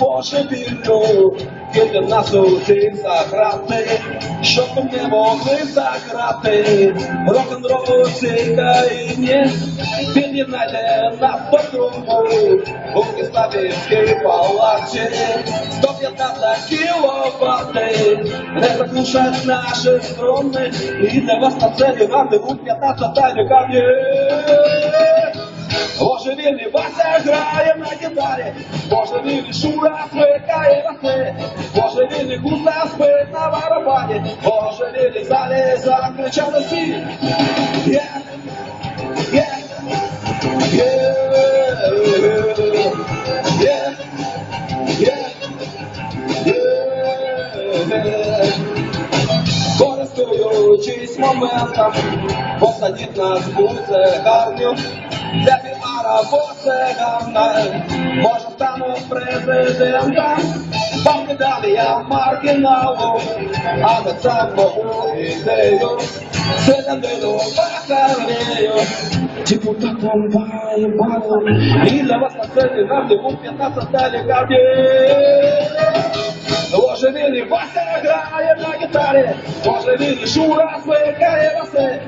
божевільну, киди нас усіх заграти, щоб не могли заграти, рок-н-рол у цій країні, під'єднайте нас до кругу, у Киставівській палаці, 115 кіловати, не заглушать наші струни, і для вас на сцені грати у 15 лікарні. Боже Оживілі Вася грає на гітарі, Оживілі Шура смикає вахни, Оживілі Гуса спить на барабані, Боже залі закричали всі. Yeah, yeah, yeah, Користуючись моментом, посадіть нас буде гарню. serve para você ganhar. Nós já estamos presidentes, porque dali a marginal, abraçamos o ideio, sendo do batalhão. Депутатом vai embora, e leva essa sede na devolução da Оживили Вася грає на гітарі, оживили Шура смикає баси,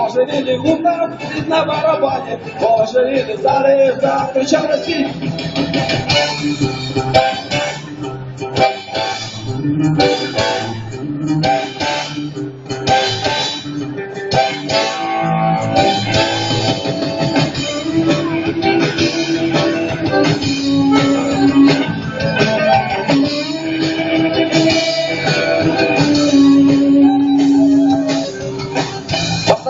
оживили гуна на барабані, оживили зари закричали всі.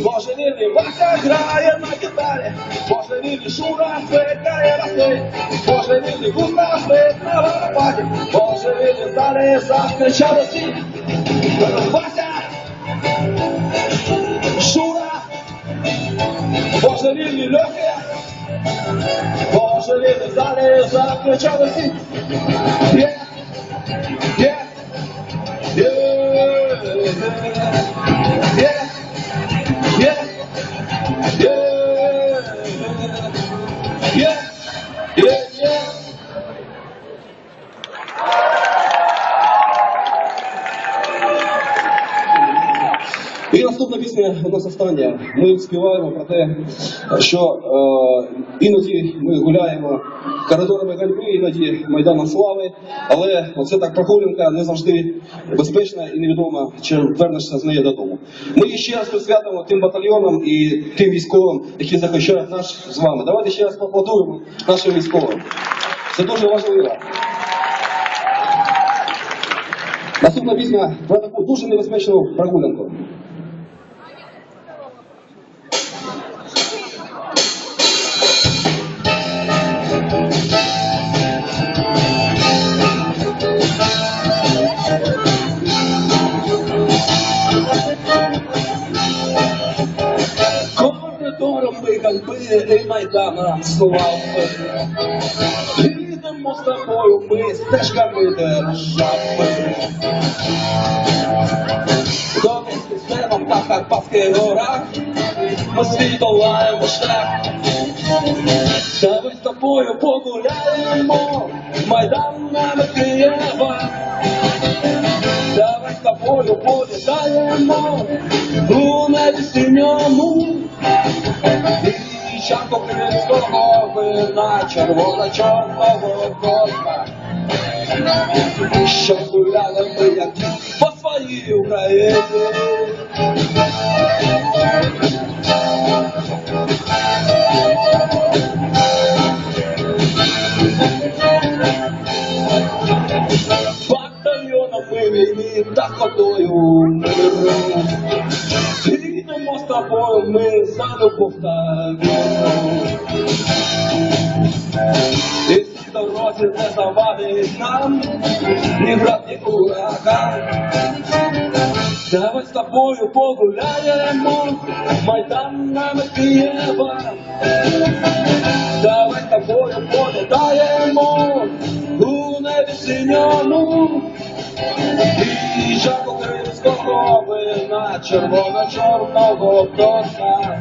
Może nimi baka graje na gitarie Może nimi szura sweka je na tej Może nimi gusta sweka na napadzie Może nimi dalej zakręciało si Baka Szura Może nimi lokie Może nimi dalej zakręciało si Yeah. І наступна пісня у нас остання. Ми співаємо про те, що е, іноді ми гуляємо коридорами ганьби, іноді Майданом Слави, але оце так прогулянка не завжди безпечна і невідомо, чи вернешся з неї додому. Ми ще раз присвятимо тим батальйонам і тим військовим, які захищають нас з вами. Давайте ще раз поаплодуємо нашим військовим. Це дуже важливо. Наступна пісня про таку дуже небезпечну прогулянку. І майданом слави. Їдемо з тобою ми стежками держави. На Карпатських горах. Ми свій шлях. Давай з тобою погуляємо, майданами Києва. Давай з тобою політаємо у небі синьому. І чарку кримського вина, червона чорного коска. Що гуляли ми, як по своїй Україні. Батальйонами війни та ходою миру. Йдемо з тобою ми за любов та Может оставали нам. Ни брат, ни ураган Давай с тобою погуляем Майдан нам и Киева Давай с тобою полетаем У небі синьому. І жаку кримського вина Червоно-чорного торта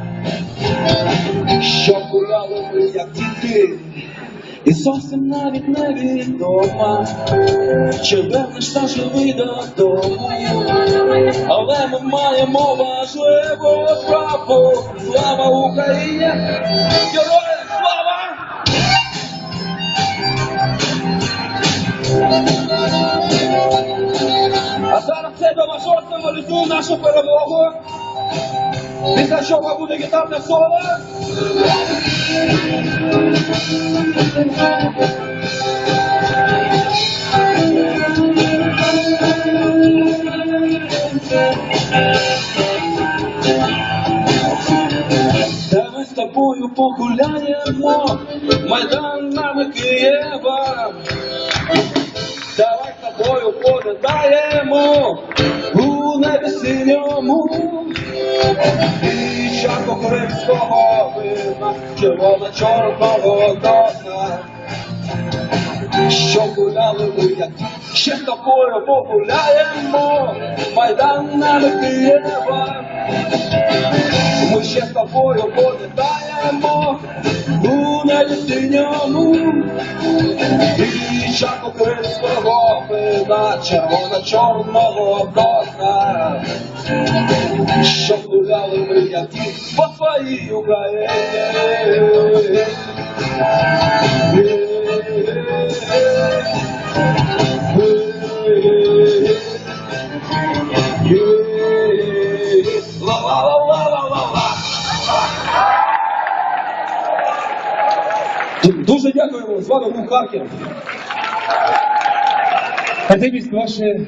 що гуляли ми, як діти і зовсім навіть не відома, чи вернешся живий додому. Але ми маємо важливу справу. Слава Україні! Героям слава! А зараз це домашок символізує нашу перемогу. Після чого буде гітарне соло. Давай з тобою погуляємо майданами Києва. Давай з тобою політаємо у небі синьому. І чарку кримського вина, червоно-чорного досна. Що гуляли ми, як ще з тобою погуляємо майданами Києва. Ми ще з тобою політаємо синьому. І чарку кримського вина, червоно-чорного досна. Що гуляли ми, по своїй Україні. Ла-ла-ла-ла-ла-ла. Дуже дякуємо. З вами був Харків. Ваше